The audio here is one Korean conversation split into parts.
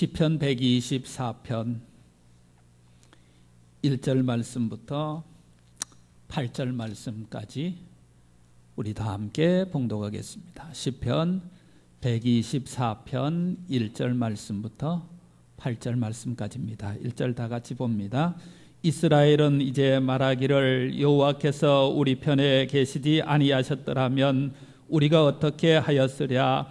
시편 124편 1절 말씀부터 8절 말씀까지 우리 다 함께 봉독하겠습니다. 시편 124편 1절 말씀부터 8절 말씀까지입니다. 1절 다 같이 봅니다. 이스라엘은 이제 말하기를 여호와께서 우리 편에 계시지 아니하셨더라면 우리가 어떻게 하였으랴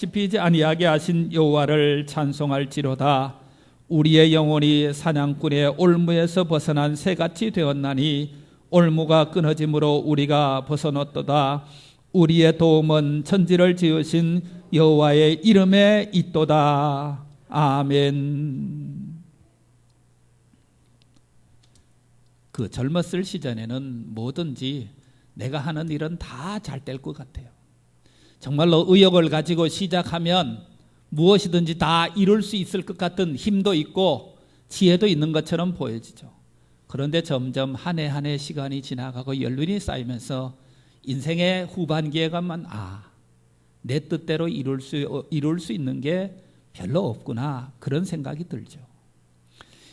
씹히지 아니하게 하신 여호와를 찬송할지로다. 우리의 영혼이 사냥꾼의 올무에서 벗어난 새같이 되었나니 올무가 끊어짐으로 우리가 벗어났도다. 우리의 도움은 천지를 지으신 여호와의 이름에 있도다. 아멘. 그 젊었을 시절에는 뭐든지 내가 하는 일은 다 잘 될 것 같아요 정말로 의욕을 가지고 시작하면 무엇이든지 다 이룰 수 있을 것 같은 힘도 있고 지혜도 있는 것처럼 보여지죠. 그런데 점점 한 해 한 해 시간이 지나가고 연륜이 쌓이면서 인생의 후반기에 가면 아, 내 뜻대로 이룰 수, 이룰 수 있는 게 별로 없구나. 그런 생각이 들죠.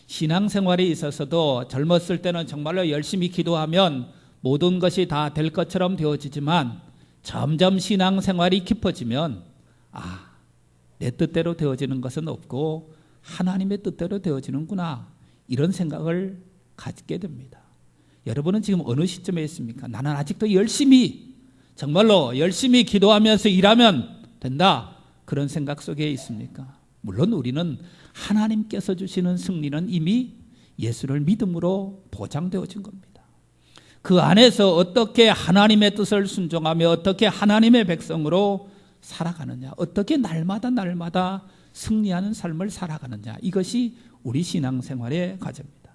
신앙생활에 있어서도 젊었을 때는 정말로 열심히 기도하면 모든 것이 다 될 것처럼 되어지지만 점점 신앙생활이 깊어지면 아, 내 뜻대로 되어지는 것은 없고 하나님의 뜻대로 되어지는구나. 이런 생각을 갖게 됩니다. 여러분은 지금 어느 시점에 있습니까? 나는 아직도 열심히 정말로 열심히 기도하면서 일하면 된다. 그런 생각 속에 있습니까? 물론 우리는 하나님께서 주시는 승리는 이미 예수를 믿음으로 보장되어진 겁니다. 그 안에서 어떻게 하나님의 뜻을 순종하며 어떻게 하나님의 백성으로 살아가느냐, 어떻게 날마다 날마다 승리하는 삶을 살아가느냐, 이것이 우리 신앙생활의 과제입니다.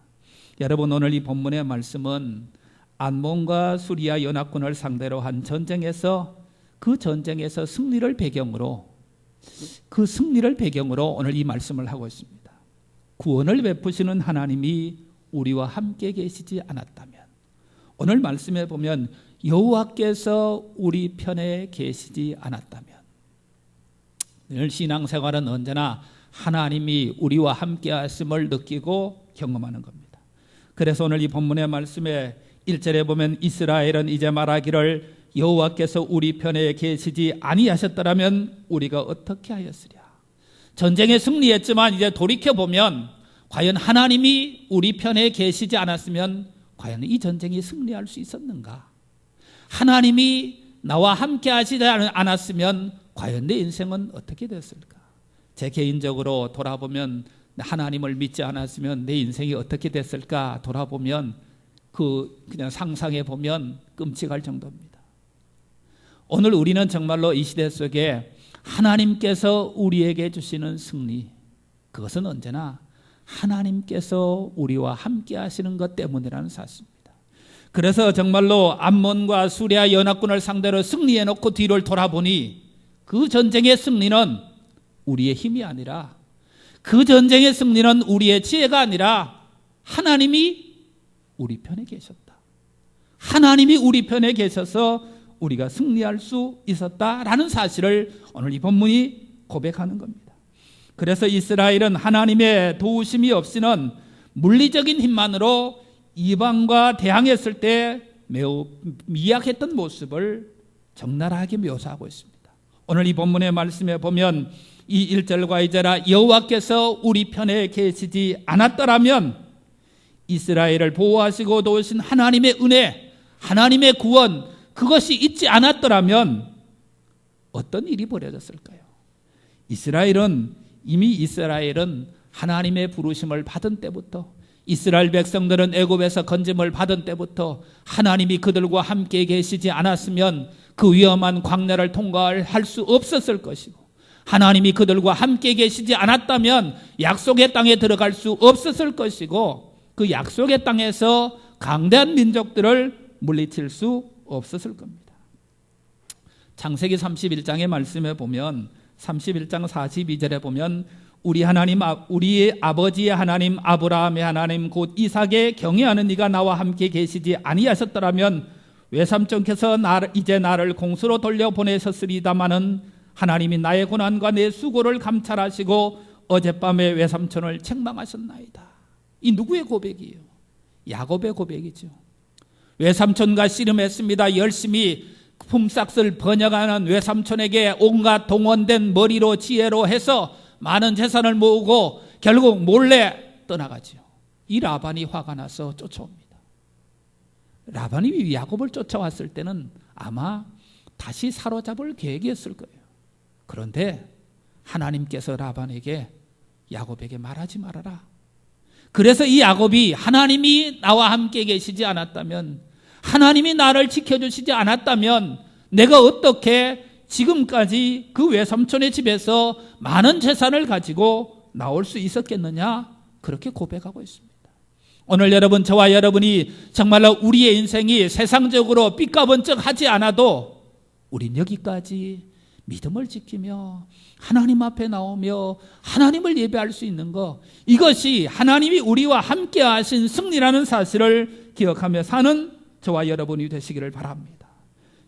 여러분, 오늘 이 본문의 말씀은 안몬과 수리아 연합군을 상대로 한 전쟁에서 그 전쟁에서 승리를 배경으로 그 승리를 배경으로 오늘 이 말씀을 하고 있습니다. 구원을 베푸시는 하나님이 우리와 함께 계시지 않았다면 오늘 말씀에 보면 여호와께서 우리 편에 계시지 않았다면 늘 신앙생활은 언제나 하나님이 우리와 함께 하심을 느끼고 경험하는 겁니다. 그래서 오늘 이 본문의 말씀에 1절에 보면 이스라엘은 이제 말하기를 여호와께서 우리 편에 계시지 아니하셨더라면 우리가 어떻게 하였으랴. 전쟁에 승리했지만 이제 돌이켜 보면 과연 하나님이 우리 편에 계시지 않았으면 과연 이 전쟁이 승리할 수 있었는가? 하나님이 나와 함께 하시지 않았으면 과연 내 인생은 어떻게 됐을까? 제 개인적으로 돌아보면 하나님을 믿지 않았으면 내 인생이 어떻게 됐을까 돌아보면 그 그냥 상상해 보면 끔찍할 정도입니다. 오늘 우리는 정말로 이 시대 속에 하나님께서 우리에게 주시는 승리 그것은 언제나 하나님께서 우리와 함께 하시는 것 때문이라는 사실입니다. 그래서 정말로 암몬과 수리아 연합군을 상대로 승리해 놓고 뒤를 돌아보니 그 전쟁의 승리는 우리의 힘이 아니라 그 전쟁의 승리는 우리의 지혜가 아니라 하나님이 우리 편에 계셨다. 하나님이 우리 편에 계셔서 우리가 승리할 수 있었다라는 사실을 오늘 이 본문이 고백하는 겁니다. 그래서 이스라엘은 하나님의 도우심이 없이는 물리적인 힘만으로 이방과 대항했을 때 매우 미약했던 모습을 적나라하게 묘사하고 있습니다. 오늘 이 본문의 말씀에 보면 이 1절과 2절아 여호와께서 우리 편에 계시지 않았더라면 이스라엘을 보호하시고 도우신 하나님의 은혜, 하나님의 구원 그것이 있지 않았더라면 어떤 일이 벌어졌을까요? 이스라엘은 이미 이스라엘은 하나님의 부르심을 받은 때부터 이스라엘 백성들은 애굽에서 건짐을 받은 때부터 하나님이 그들과 함께 계시지 않았으면 그 위험한 광야를 통과할 수 없었을 것이고 하나님이 그들과 함께 계시지 않았다면 약속의 땅에 들어갈 수 없었을 것이고 그 약속의 땅에서 강대한 민족들을 물리칠 수 없었을 겁니다. 창세기 31장의 말씀에 보면 31장 42절에 보면 우리 하나님 아, 우리의 아버지의 하나님 아브라함의 하나님 곧 이삭의 경외하는 이가 나와 함께 계시지 아니하셨더라면 외삼촌께서 나를, 이제 나를 공수로 돌려 보내셨으리다마는 하나님이 나의 고난과 내 수고를 감찰하시고 어젯밤에 외삼촌을 책망하셨나이다. 이 누구의 고백이에요? 야곱의 고백이죠. 외삼촌과 씨름했습니다. 열심히 품삯을 번역하는 외삼촌에게 온갖 동원된 머리로 지혜로 해서 많은 재산을 모으고 결국 몰래 떠나가지요. 이 라반이 화가 나서 쫓아옵니다. 라반이 야곱을 쫓아왔을 때는 아마 다시 사로잡을 계획이었을 거예요. 그런데 하나님께서 라반에게 야곱에게 말하지 말아라. 그래서 이 야곱이 하나님이 나와 함께 계시지 않았다면 하나님이 나를 지켜주시지 않았다면 내가 어떻게 지금까지 그 외삼촌의 집에서 많은 재산을 가지고 나올 수 있었겠느냐? 그렇게 고백하고 있습니다. 오늘 여러분, 저와 여러분이 정말로 우리의 인생이 세상적으로 삐까번쩍 하지 않아도 우린 여기까지 믿음을 지키며 하나님 앞에 나오며 하나님을 예배할 수 있는 것 이것이 하나님이 우리와 함께 하신 승리라는 사실을 기억하며 사는 저와 여러분이 되시기를 바랍니다.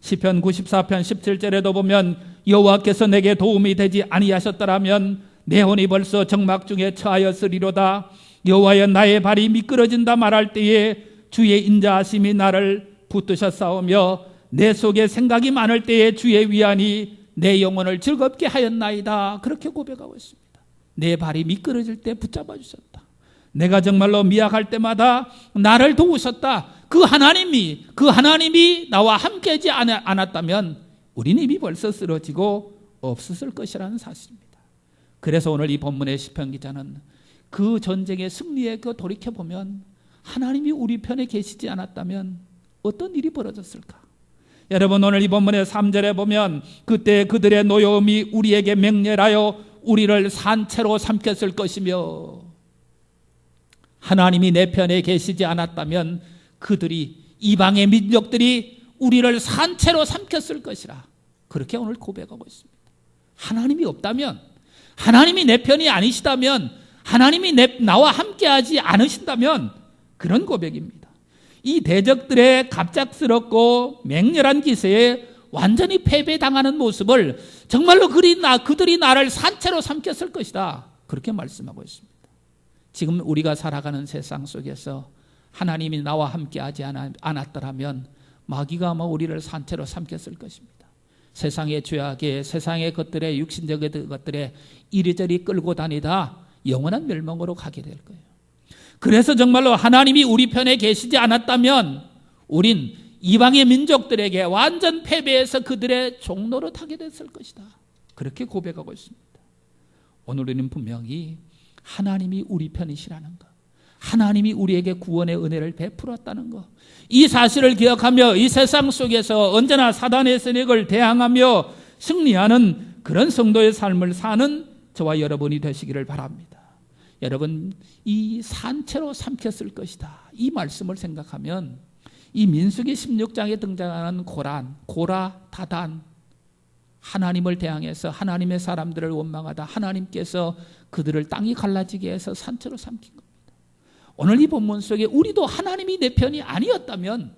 시편 94편 17절에도 보면 여호와께서 내게 도움이 되지 아니하셨더라면 내 혼이 벌써 정막 중에 처하였으리로다. 여호와여 나의 발이 미끄러진다 말할 때에 주의 인자하심이 나를 붙드셨사오며 내 속에 생각이 많을 때에 주의 위안이 내 영혼을 즐겁게 하였나이다. 그렇게 고백하고 있습니다. 내 발이 미끄러질 때 붙잡아 주셨다. 내가 정말로 미약할 때마다 나를 도우셨다. 그 하나님이 그 하나님이 나와 함께하지 않았다면 우리는 이미 벌써 쓰러지고 없었을 것이라는 사실입니다. 그래서 오늘 이 본문의 시편 기자는 그 전쟁의 승리에 그 돌이켜 보면 하나님이 우리 편에 계시지 않았다면 어떤 일이 벌어졌을까? 여러분 오늘 이 본문의 3절에 보면 그때 그들의 노여움이 우리에게 맹렬하여 우리를 산채로 삼켰을 것이며 하나님이 내 편에 계시지 않았다면 그들이 이방의 민족들이 우리를 산채로 삼켰을 것이라. 그렇게 오늘 고백하고 있습니다. 하나님이 없다면, 하나님이 내 편이 아니시다면, 하나님이 내, 나와 함께하지 않으신다면, 그런 고백입니다. 이 대적들의 갑작스럽고 맹렬한 기세에 완전히 패배당하는 모습을 정말로 그리 나, 그들이 나를 산채로 삼켰을 것이다. 그렇게 말씀하고 있습니다. 지금 우리가 살아가는 세상 속에서 하나님이 나와 함께 하지 않았더라면 마귀가 아마 우리를 산채로 삼켰을 것입니다. 세상의 죄악에 세상의 것들에 육신적인 것들에 이리저리 끌고 다니다 영원한 멸망으로 가게 될 거예요. 그래서 정말로 하나님이 우리 편에 계시지 않았다면 우린 이방의 민족들에게 완전 패배해서 그들의 종로로 타게 됐을 것이다. 그렇게 고백하고 있습니다. 오늘 우리는 분명히 하나님이 우리 편이시라는 것. 하나님이 우리에게 구원의 은혜를 베풀었다는 것. 이 사실을 기억하며 이 세상 속에서 언제나 사단의 세력을 대항하며 승리하는 그런 성도의 삶을 사는 저와 여러분이 되시기를 바랍니다. 여러분, 이 산채로 삼켰을 것이다. 이 말씀을 생각하면 이 민수기 16장에 등장하는 고란, 고라, 다단, 하나님을 대항해서 하나님의 사람들을 원망하다 하나님께서 그들을 땅이 갈라지게 해서 산채로 삼킨 것. 오늘 이 본문 속에 우리도 하나님이 내 편이 아니었다면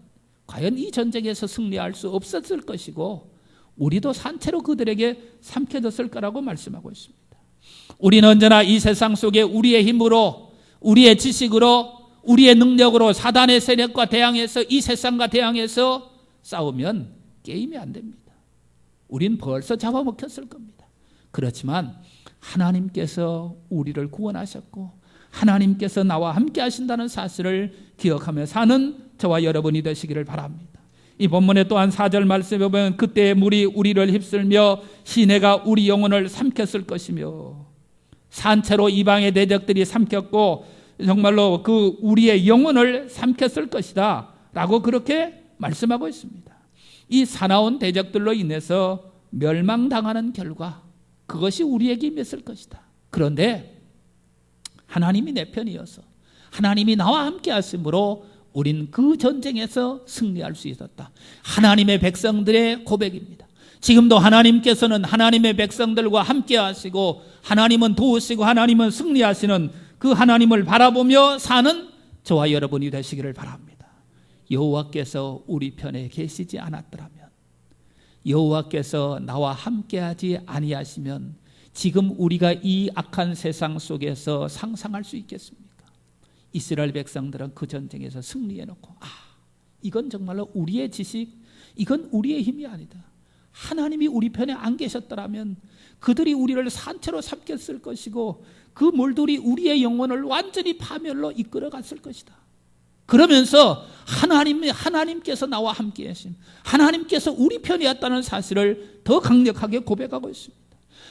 과연 이 전쟁에서 승리할 수 없었을 것이고 우리도 산채로 그들에게 삼켜졌을 거라고 말씀하고 있습니다. 우리는 언제나 이 세상 속에 우리의 힘으로 우리의 지식으로 우리의 능력으로 사단의 세력과 대항해서 이 세상과 대항해서 싸우면 게임이 안 됩니다. 우린 벌써 잡아먹혔을 겁니다. 그렇지만 하나님께서 우리를 구원하셨고 하나님께서 나와 함께 하신다는 사실을 기억하며 사는 저와 여러분이 되시기를 바랍니다. 이 본문에 또한 4절 말씀에 보면 그때 물이 우리를 휩쓸며 시내가 우리 영혼을 삼켰을 것이며 산채로 이방의 대적들이 삼켰고 정말로 그 우리의 영혼을 삼켰을 것이다 라고 그렇게 말씀하고 있습니다. 이 사나운 대적들로 인해서 멸망당하는 결과 그것이 우리에게 임했을 것이다. 그런데 하나님이 내 편이어서 하나님이 나와 함께 하심으로 우린 그 전쟁에서 승리할 수 있었다. 하나님의 백성들의 고백입니다. 지금도 하나님께서는 하나님의 백성들과 함께 하시고 하나님은 도우시고 하나님은 승리하시는 그 하나님을 바라보며 사는 저와 여러분이 되시기를 바랍니다. 여호와께서 우리 편에 계시지 않았더라면 여호와께서 나와 함께하지 아니하시면 지금 우리가 이 악한 세상 속에서 상상할 수 있겠습니까? 이스라엘 백성들은 그 전쟁에서 승리해 놓고 아, 이건 정말로 우리의 지식, 이건 우리의 힘이 아니다. 하나님이 우리 편에 안 계셨더라면 그들이 우리를 산채로 삼켰을 것이고 그 몰돌이 우리의 영혼을 완전히 파멸로 이끌어 갔을 것이다. 그러면서 하나님 하나님께서 나와 함께 하신 하나님께서 우리 편이었다는 사실을 더 강력하게 고백하고 있습니다.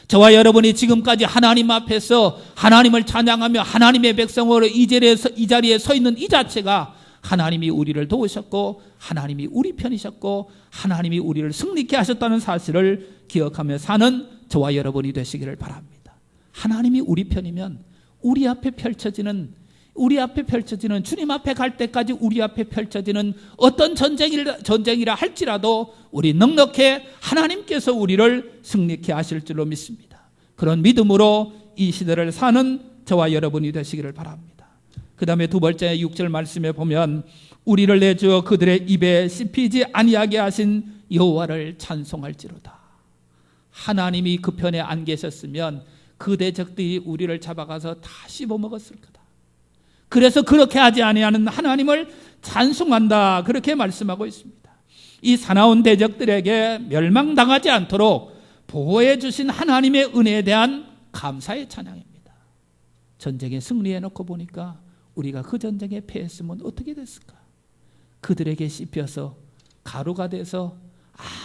저와 여러분이 지금까지 하나님 앞에서 하나님을 찬양하며 하나님의 백성으로 이 자리에, 서, 이 자리에 서 있는 이 자체가 하나님이 우리를 도우셨고 하나님이 우리 편이셨고 하나님이 우리를 승리케 하셨다는 사실을 기억하며 사는 저와 여러분이 되시기를 바랍니다. 하나님이 우리 편이면 우리 앞에 펼쳐지는 우리 앞에 펼쳐지는 주님 앞에 갈 때까지 우리 앞에 펼쳐지는 어떤 전쟁이라, 전쟁이라 할지라도 우리 넉넉해 하나님께서 우리를 승리케 하실 줄로 믿습니다. 그런 믿음으로 이 시대를 사는 저와 여러분이 되시기를 바랍니다. 그 다음에 두 번째 6절 말씀에 보면 우리를 내주어 그들의 입에 씹히지 아니하게 하신 여호와를 찬송할지로다. 하나님이 그 편에 안 계셨으면 그 대적들이 우리를 잡아가서 다 씹어 먹었을 거다. 그래서 그렇게 하지 아니하는 하나님을 찬송한다. 그렇게 말씀하고 있습니다. 이 사나운 대적들에게 멸망당하지 않도록 보호해 주신 하나님의 은혜에 대한 감사의 찬양입니다. 전쟁에 승리해 놓고 보니까 우리가 그 전쟁에 패했으면 어떻게 됐을까? 그들에게 씹혀서 가루가 돼서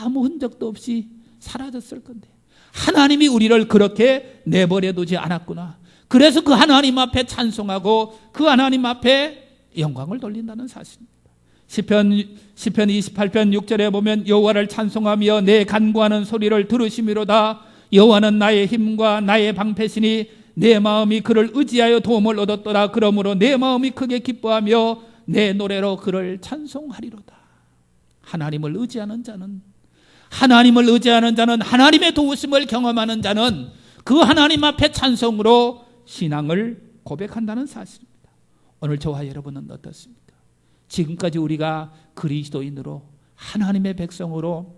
아무 흔적도 없이 사라졌을 건데 하나님이 우리를 그렇게 내버려 두지 않았구나. 그래서 그 하나님 앞에 찬송하고 그 하나님 앞에 영광을 돌린다는 사실입니다. 시편 시편 28편 6절에 보면 여호와를 찬송하며 내 간구하는 소리를 들으심이로다. 여호와는 나의 힘과 나의 방패시니 내 마음이 그를 의지하여 도움을 얻었더라. 그러므로 내 마음이 크게 기뻐하며 내 노래로 그를 찬송하리로다. 하나님을 의지하는 자는 하나님을 의지하는 자는 하나님의 도우심을 경험하는 자는 그 하나님 앞에 찬송으로 신앙을 고백한다는 사실입니다. 오늘 저와 여러분은 어떻습니까? 지금까지 우리가 그리스도인으로 하나님의 백성으로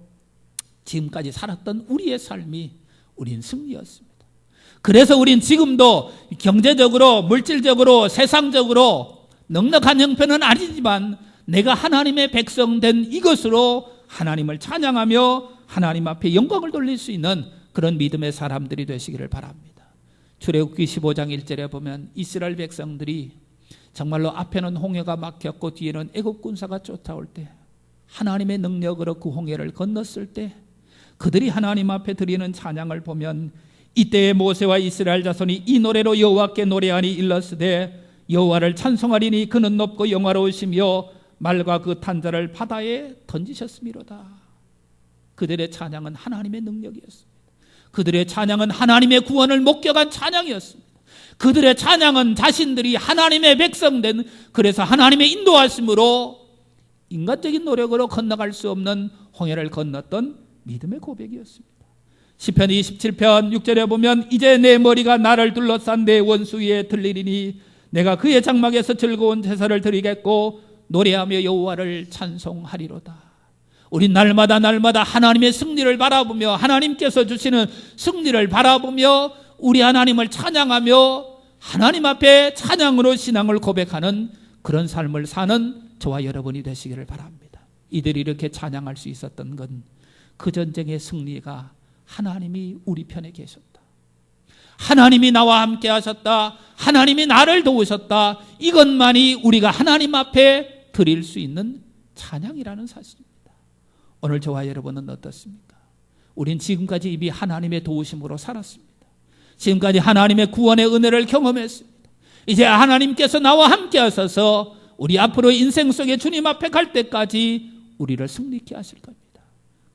지금까지 살았던 우리의 삶이 우린 승리였습니다. 그래서 우린 지금도 경제적으로, 물질적으로, 세상적으로 넉넉한 형편은 아니지만 내가 하나님의 백성 된 이것으로 하나님을 찬양하며 하나님 앞에 영광을 돌릴 수 있는 그런 믿음의 사람들이 되시기를 바랍니다. 출애굽기 15장 1절에 보면 이스라엘 백성들이 정말로 앞에는 홍해가 막혔고 뒤에는 애굽 군사가 쫓아올 때 하나님의 능력으로 그 홍해를 건넜을 때 그들이 하나님 앞에 드리는 찬양을 보면 이때에 모세와 이스라엘 자손이 이 노래로 여호와께 노래하니 일렀으되 여호와를 찬송하리니 그는 높고 영화로우시며 말과 그 탄자를 바다에 던지셨음이로다. 그들의 찬양은 하나님의 능력이었습니다. 그들의 찬양은 하나님의 구원을 목격한 찬양이었습니다. 그들의 찬양은 자신들이 하나님의 백성된 그래서 하나님의 인도하심으로 인간적인 노력으로 건너갈 수 없는 홍해를 건넜던 믿음의 고백이었습니다. 시편 27편 6절에 보면 이제 내 머리가 나를 둘러싼 내 원수 위에 들리리니 내가 그의 장막에서 즐거운 제사를 드리겠고 노래하며 여호와를 찬송하리로다. 우리 날마다 날마다 하나님의 승리를 바라보며 하나님께서 주시는 승리를 바라보며 우리 하나님을 찬양하며 하나님 앞에 찬양으로 신앙을 고백하는 그런 삶을 사는 저와 여러분이 되시기를 바랍니다. 이들이 이렇게 찬양할 수 있었던 건 그 전쟁의 승리가 하나님이 우리 편에 계셨다. 하나님이 나와 함께 하셨다. 하나님이 나를 도우셨다. 이것만이 우리가 하나님 앞에 드릴 수 있는 찬양이라는 사실입니다. 오늘 저와 여러분은 어떻습니까? 우린 지금까지 이미 하나님의 도우심으로 살았습니다. 지금까지 하나님의 구원의 은혜를 경험했습니다. 이제 하나님께서 나와 함께 하셔서 우리 앞으로 인생 속에 주님 앞에 갈 때까지 우리를 승리케 하실 겁니다.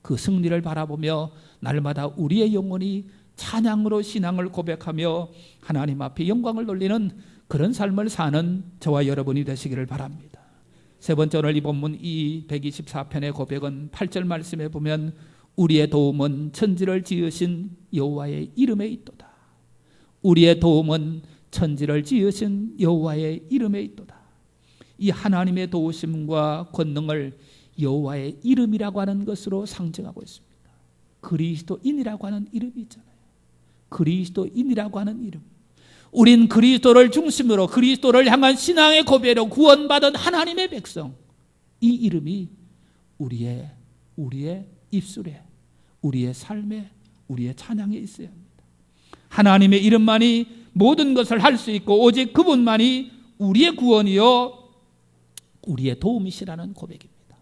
그 승리를 바라보며 날마다 우리의 영혼이 찬양으로 신앙을 고백하며 하나님 앞에 영광을 돌리는 그런 삶을 사는 저와 여러분이 되시기를 바랍니다. 세 번째 오늘 이 본문 이 124편의 고백은 8절 말씀에 보면 우리의 도움은 천지를 지으신 여호와의 이름에 있도다. 우리의 도움은 천지를 지으신 여호와의 이름에 있도다. 이 하나님의 도우심과 권능을 여호와의 이름이라고 하는 것으로 상징하고 있습니다. 그리스도인이라고 하는 이름이 있잖아요. 그리스도인이라고 하는 이름. 우린 그리스도를 중심으로 그리스도를 향한 신앙의 고백로 구원받은 하나님의 백성. 이 이름이 우리의 우리의 입술에 우리의 삶에 우리의 찬양에 있어야 합니다. 하나님의 이름만이 모든 것을 할 수 있고 오직 그분만이 우리의 구원이요 우리의 도움이시라는 고백입니다.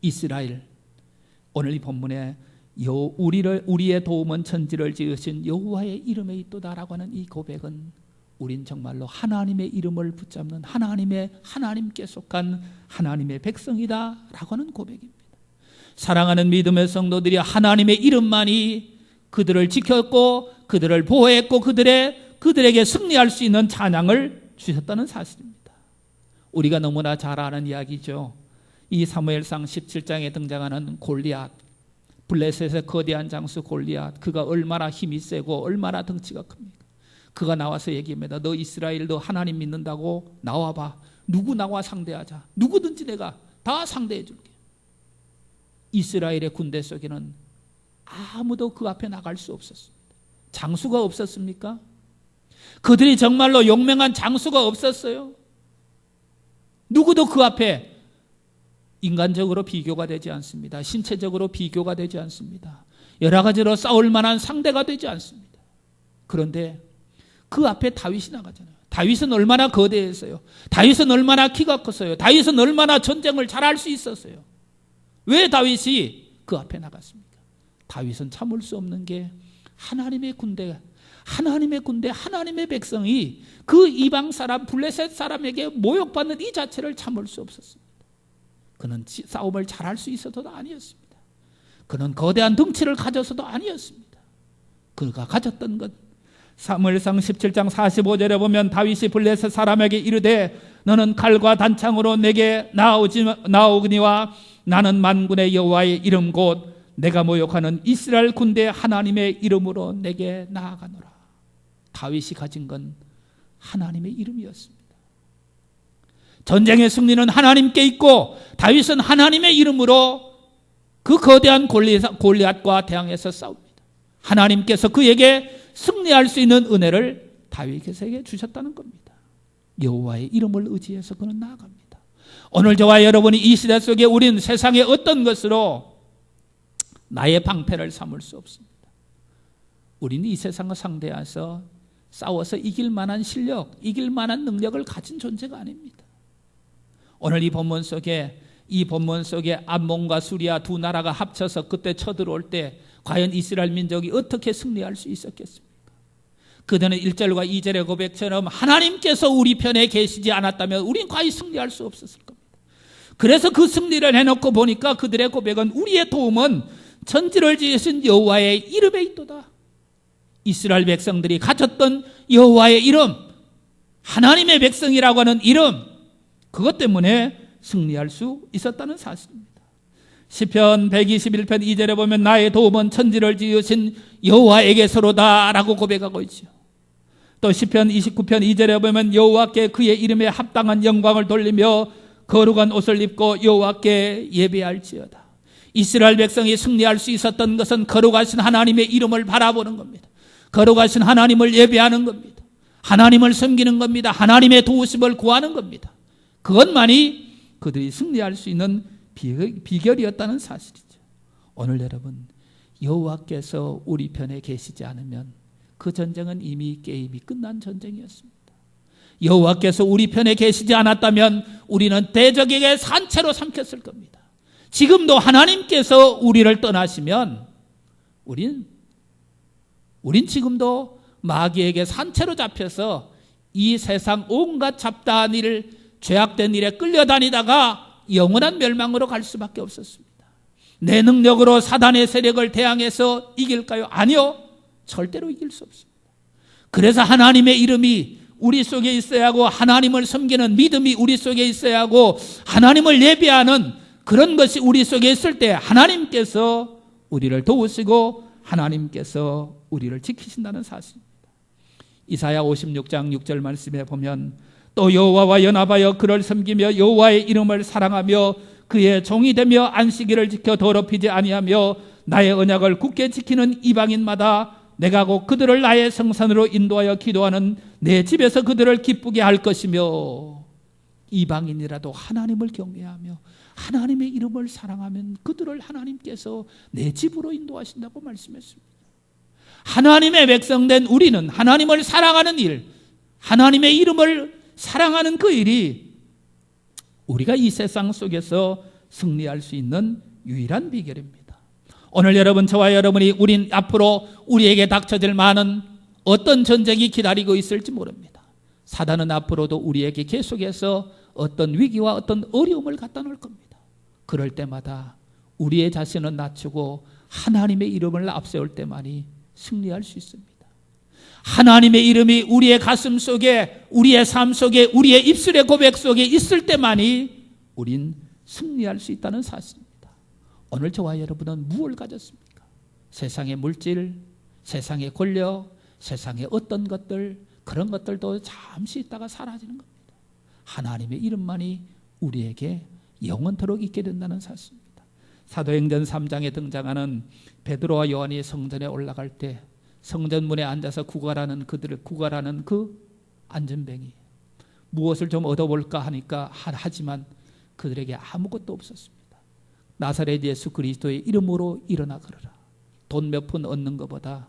이스라엘 오늘 이 본문에 여 우리를 우리의 도움은 천지를 지으신 여호와의 이름에 있도다라고 하는 이 고백은 우린 정말로 하나님의 이름을 붙잡는 하나님의 하나님께 속한 하나님의 백성이다라고 하는 고백입니다. 사랑하는 믿음의 성도들이 하나님의 이름만이 그들을 지켰고 그들을 보호했고 그들의 그들에게 승리할 수 있는 찬양을 주셨다는 사실입니다. 우리가 너무나 잘 아는 이야기죠. 이 사무엘상 17장에 등장하는 골리앗 블레셋의 거대한 장수 골리앗 그가 얼마나 힘이 세고 얼마나 덩치가 큽니까? 그가 나와서 얘기합니다. 너 이스라엘 너 하나님 믿는다고 나와봐. 누구 나와 상대하자. 누구든지 내가 다 상대해 줄게. 이스라엘의 군대 속에는 아무도 그 앞에 나갈 수 없었습니다. 장수가 없었습니까? 그들이 정말로 용맹한 장수가 없었어요. 누구도 그 앞에 인간적으로 비교가 되지 않습니다. 신체적으로 비교가 되지 않습니다. 여러 가지로 싸울 만한 상대가 되지 않습니다. 그런데 그 앞에 다윗이 나가잖아요. 다윗은 얼마나 거대했어요. 다윗은 얼마나 키가 컸어요. 다윗은 얼마나 전쟁을 잘할 수 있었어요. 왜 다윗이 그 앞에 나갔습니까? 다윗은 참을 수 없는 게 하나님의 군대, 하나님의 군대, 하나님의 백성이 그 이방 사람, 블레셋 사람에게 모욕받는 이 자체를 참을 수 없었습니다. 그는 싸움을 잘할 수 있어도 아니었습니다. 그는 거대한 덩치를 가져서도 아니었습니다. 그가 가졌던 것 사무엘상 17장 45절에 보면 다윗이 블레셋 사람에게 이르되 너는 칼과 단창으로 내게 나오지 나오거니와 나는 만군의 여호와의 이름 곧 내가 모욕하는 이스라엘 군대 하나님의 이름으로 내게 나아가노라. 다윗이 가진 건 하나님의 이름이었습니다. 전쟁의 승리는 하나님께 있고 다윗은 하나님의 이름으로 그 거대한 골리앗과 대항해서 싸웁니다. 하나님께서 그에게 승리할 수 있는 은혜를 다윗에게 주셨다는 겁니다. 여호와의 이름을 의지해서 그는 나아갑니다. 오늘 저와 여러분이 이 시대 속에 우리는 세상의 어떤 것으로 나의 방패를 삼을 수 없습니다. 우리는 이 세상을 상대해서 싸워서 이길 만한 실력, 이길 만한 능력을 가진 존재가 아닙니다. 오늘 이 본문 속에 이 본문 속에 암몬과 수리아 두 나라가 합쳐서 그때 쳐들어올 때 과연 이스라엘 민족이 어떻게 승리할 수 있었겠습니까? 그들은 1절과 2절의 고백처럼 하나님께서 우리 편에 계시지 않았다면 우린 과연 승리할 수 없었을 겁니다. 그래서 그 승리를 해놓고 보니까 그들의 고백은 우리의 도움은 천지를 지으신 여호와의 이름에 있도다. 이스라엘 백성들이 가졌던 여호와의 이름, 하나님의 백성이라고 하는 이름, 그것 때문에 승리할 수 있었다는 사실입니다. 시편 121편 2절에 보면 나의 도움은 천지를 지으신 여호와에게서로다라고 고백하고 있죠. 또 시편 29편 2절에 보면 여호와께 그의 이름에 합당한 영광을 돌리며 거룩한 옷을 입고 여호와께 예배할지어다. 이스라엘 백성이 승리할 수 있었던 것은 거룩하신 하나님의 이름을 바라보는 겁니다. 거룩하신 하나님을 예배하는 겁니다. 하나님을 섬기는 겁니다. 하나님의 도우심을 구하는 겁니다. 그것만이 그들이 승리할 수 있는 비결이었다는 사실이죠. 오늘 여러분 여호와께서 우리 편에 계시지 않으면 그 전쟁은 이미 게임이 끝난 전쟁이었습니다. 여호와께서 우리 편에 계시지 않았다면 우리는 대적에게 산채로 삼켰을 겁니다. 지금도 하나님께서 우리를 떠나시면 우린 우린 지금도 마귀에게 산채로 잡혀서 이 세상 온갖 잡다한 일을 죄악된 일에 끌려다니다가 영원한 멸망으로 갈 수밖에 없었습니다. 내 능력으로 사단의 세력을 대항해서 이길까요? 아니요. 절대로 이길 수 없습니다. 그래서 하나님의 이름이 우리 속에 있어야 하고 하나님을 섬기는 믿음이 우리 속에 있어야 하고 하나님을 예배하는 그런 것이 우리 속에 있을 때 하나님께서 우리를 도우시고 하나님께서 우리를 지키신다는 사실입니다. 이사야 56장 6절 말씀에 보면 또 여호와와 연합하여 그를 섬기며 여호와의 이름을 사랑하며 그의 종이 되며 안식일을 지켜 더럽히지 아니하며 나의 언약을 굳게 지키는 이방인마다 내가 곧 그들을 나의 성산으로 인도하여 기도하는 내 집에서 그들을 기쁘게 할 것이며 이방인이라도 하나님을 경외하며 하나님의 이름을 사랑하면 그들을 하나님께서 내 집으로 인도하신다고 말씀했습니다. 하나님의 백성된 우리는 하나님을 사랑하는 일, 하나님의 이름을 사랑하는 그 일이 우리가 이 세상 속에서 승리할 수 있는 유일한 비결입니다. 오늘 여러분, 저와 여러분이 우린 앞으로 우리에게 닥쳐질 많은 어떤 전쟁이 기다리고 있을지 모릅니다. 사단은 앞으로도 우리에게 계속해서 어떤 위기와 어떤 어려움을 갖다 놓을 겁니다. 그럴 때마다 우리의 자신을 낮추고 하나님의 이름을 앞세울 때만이 승리할 수 있습니다. 하나님의 이름이 우리의 가슴 속에, 우리의 삶 속에, 우리의 입술의 고백 속에 있을 때만이 우린 승리할 수 있다는 사실입니다. 오늘 저와 여러분은 무엇을 가졌습니까? 세상의 물질, 세상의 권력, 세상의 어떤 것들, 그런 것들도 잠시 있다가 사라지는 겁니다. 하나님의 이름만이 우리에게 영원토록 있게 된다는 사실입니다. 사도행전 3장에 등장하는 베드로와 요한이 성전에 올라갈 때 성전 문에 앉아서 구걸하는 그들을 구걸하는 그 안전뱅이 무엇을 좀 얻어볼까 하니까 하지만 그들에게 아무것도 없었습니다. 나사렛 예수 그리스도의 이름으로 일어나 걸어라. 돈 몇 푼 얻는 것보다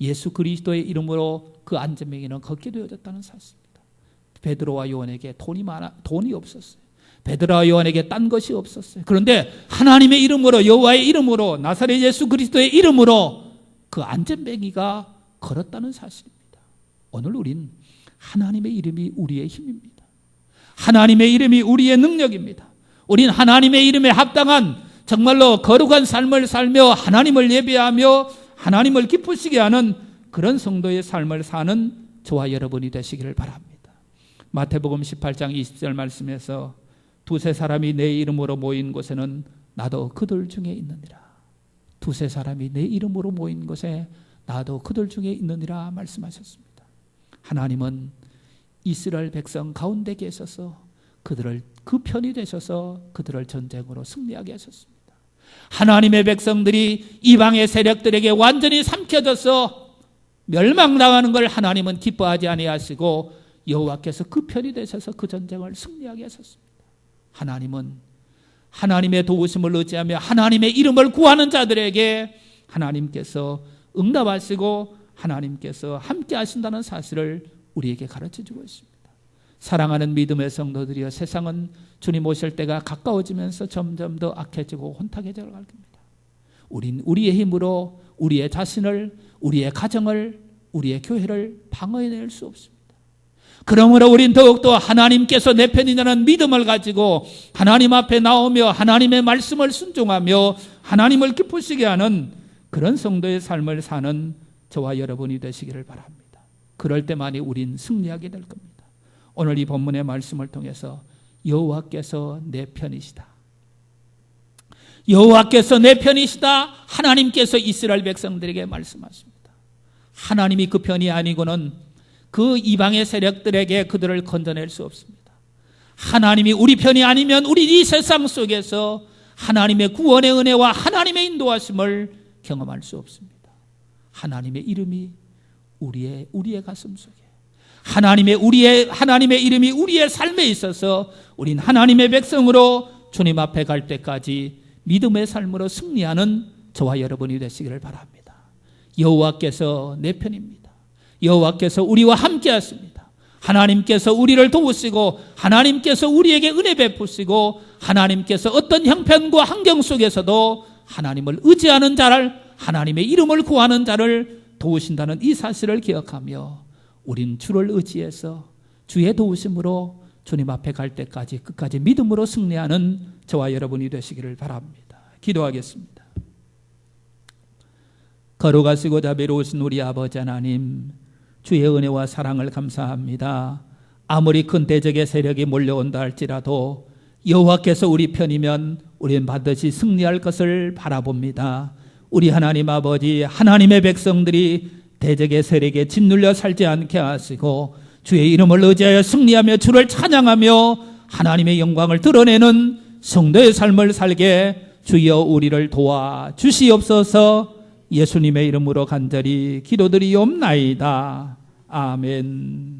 예수 그리스도의 이름으로 그 안전뱅이는 걷게 되어졌다는 사실입니다. 베드로와 요한에게 돈이 많아 돈이 없었어요. 베드로와 요한에게 딴 것이 없었어요. 그런데 하나님의 이름으로 여호와의 이름으로 나사렛 예수 그리스도의 이름으로 그 안전뱅이가 걸었다는 사실입니다. 오늘 우린 하나님의 이름이 우리의 힘입니다. 하나님의 이름이 우리의 능력입니다. 우린 하나님의 이름에 합당한 정말로 거룩한 삶을 살며 하나님을 예배하며 하나님을 기쁘시게 하는 그런 성도의 삶을 사는 저와 여러분이 되시기를 바랍니다. 마태복음 18장 20절 말씀에서 두세 사람이 내 이름으로 모인 곳에는 나도 그들 중에 있느니라. 두세 사람이 내 이름으로 모인 곳에 나도 그들 중에 있느니라 말씀하셨습니다. 하나님은 이스라엘 백성 가운데 계셔서 그들을 그 편이 되셔서 그들을 전쟁으로 승리하게 하셨습니다. 하나님의 백성들이 이방의 세력들에게 완전히 삼켜져서 멸망당하는 걸 하나님은 기뻐하지 아니하시고 여호와께서 그 편이 되셔서 그 전쟁을 승리하게 하셨습니다. 하나님은 하나님의 도우심을 의지하며 하나님의 이름을 구하는 자들에게 하나님께서 응답하시고 하나님께서 함께 하신다는 사실을 우리에게 가르쳐 주고 있습니다. 사랑하는 믿음의 성도들이여 세상은 주님 오실 때가 가까워지면서 점점 더 악해지고 혼탁해져 갈 겁니다. 우린 우리의 힘으로 우리의 자신을, 우리의 가정을, 우리의 교회를 방어해낼 수 없습니다. 그러므로 우린 더욱더 하나님께서 내 편이라는 믿음을 가지고 하나님 앞에 나오며 하나님의 말씀을 순종하며 하나님을 기쁘시게 하는 그런 성도의 삶을 사는 저와 여러분이 되시기를 바랍니다. 그럴 때만이 우린 승리하게 될 겁니다. 오늘 이 본문의 말씀을 통해서 여호와께서 내 편이시다. 여호와께서 내 편이시다. 하나님께서 이스라엘 백성들에게 말씀하십니다. 하나님이 그 편이 아니고는 그 이방의 세력들에게 그들을 건져낼 수 없습니다. 하나님이 우리 편이 아니면 우리 이 세상 속에서 하나님의 구원의 은혜와 하나님의 인도하심을 경험할 수 없습니다. 하나님의 이름이 우리의 우리의 가슴 속에 하나님의 우리의 하나님의 이름이 우리의 삶에 있어서 우린 하나님의 백성으로 주님 앞에 갈 때까지 믿음의 삶으로 승리하는 저와 여러분이 되시기를 바랍니다. 여호와께서 내 편입니다. 여호와께서 우리와 함께 하십니다. 하나님께서 우리를 도우시고 하나님께서 우리에게 은혜 베푸시고 하나님께서 어떤 형편과 환경 속에서도 하나님을 의지하는 자를 하나님의 이름을 구하는 자를 도우신다는 이 사실을 기억하며 우린 주를 의지해서 주의 도우심으로 주님 앞에 갈 때까지 끝까지 믿음으로 승리하는 저와 여러분이 되시기를 바랍니다. 기도하겠습니다. 거룩하시고 자비로우신 우리 아버지 하나님 주의 은혜와 사랑을 감사합니다. 아무리 큰 대적의 세력이 몰려온다 할지라도 여호와께서 우리 편이면 우리는 반드시 승리할 것을 바라봅니다. 우리 하나님 아버지 하나님의 백성들이 대적의 세력에 짓눌려 살지 않게 하시고 주의 이름을 의지하여 승리하며 주를 찬양하며 하나님의 영광을 드러내는 성도의 삶을 살게 주여 우리를 도와 주시옵소서 예수님의 이름으로 간절히 기도드리옵나이다. 아멘.